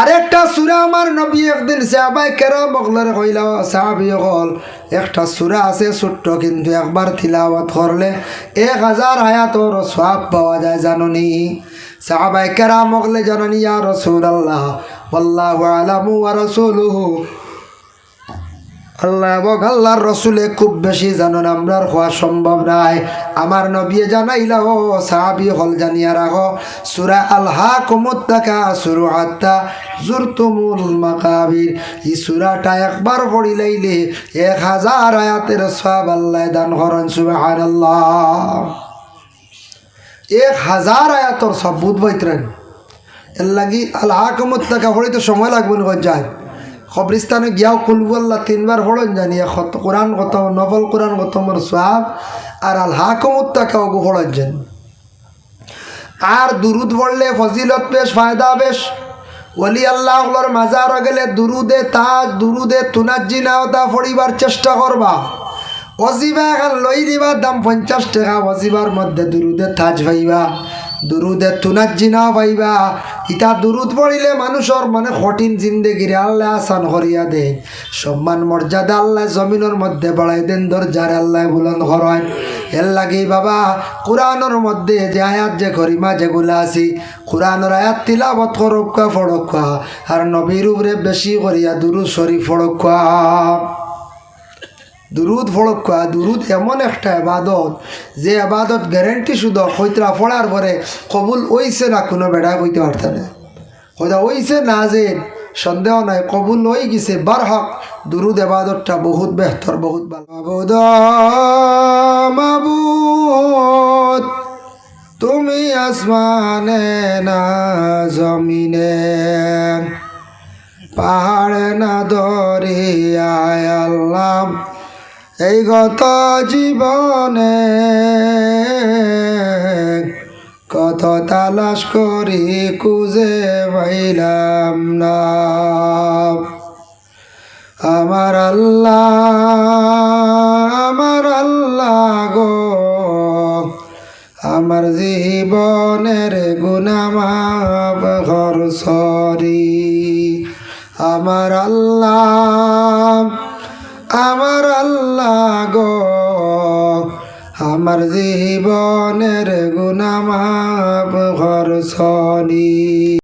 আরেকটা সুরা আমার নবী একদিন সাহাবাই কেরা বগলের কইলা, সাহাবি হল একটা সুরা আছে ছোট্ট, কিন্তু একবার তিলাওয়াত করলে এক হাজার আয়াতর সব পাওয়া যায়, জাননি? সাহাবাই কেরা মগলে জাননি আর রসুল আল্লাহ আল্লাহ আলামু আর রাসূলুহু আল্লাহ এবং আল্লাহর রসুলে খুব বেশি জানুন আমরার হওয়া সম্ভব নাই। আমার নবী জানাইলা সাহাবি হল জানিয়া রাখো, সুরা আল্হা কুমুত্তাকা সুরু হাত্তা জুরতুমুল মাকাবির। ই সুরাটা একবার পড়িলাইলে এক হাজার আয়াতের সব আল্লাহ দান করেন সুবাহান আল্লাহ এক হাজার আয়াতর সব বুধ বৈত্রেন এর লাগি আল্লাহ কুমুত্তাকা পড়িতে সময় লাগবে না যায় কবরিস্তানে গিয়াও কুলবল্লা তিনবার হলন জানি কোরআন কত নবল কোরআন কত মোর সাহাব আর আল হাকমুত্তাকে অগু হলন যেন আর দুরুদ পড়লে ফজিলত বেশ, ফায়দা বেশ। ওলি আল্লাহ হলর মাজার গেলে দুরুদে তা, দুরুদে তুনাজি নাও তা পড়িবার চেষ্টা করবা। অজিবা এখন লই দিবা দাম পঞ্চাশ টাকা অজিবার মধ্যে দুরুদে তাজ ভাইবা দুরুদে তুনাজি নাও পাইবা। ইটা দুরুদ পড়িলে মানুষের মানে কঠিন জিন্দেগিরে আল্লাহ আসান করিয়া দে সম্মান মর্যাদা আল্লাহ জমিনের মধ্যে বাড়াই দেন দরজার আল্লাহ বুলন করেন এর লাগি বাবা কোরআনের মধ্যে যে আয়াত, যে করিমা যেগুলো আছি কোরআনের আয়াত তিলাবত করক্কা ফড়ক্কা আর নবীর উপরে বেশি করিয়া দুরু শরীফ ফড়ক্কা দুরুদ ফড়ক্কা দুরুদ এমন একটা এবাদত যে এবাদত গ্যারেন্টি শুধু হইতরা ফড়ার পরে কবুল ওইছে না কোনো বেড়া কইতে পারতে না। হয়তো ওইছে না যে সন্দেহ নাই, কবুল হয়ে গেছে বার হক, দুরুদ এবাদতটা বহুত বেহতর বহুত ভালো। তুমি আসমানে না জমিনে? পাহাড়ে না দরিয়ায় আল্লাহ এই গত জীবনে কত তালাশ করি, খুঁজে পাইলাম না। আমার আল্লাহ আমার আল্লাহ গো, আমার জীবনের গুণামাপ ঘর সরি। আমার আল্লাহ আমার আল্লাহ গো আমার জীবনের গুণামাপ ঘর সরি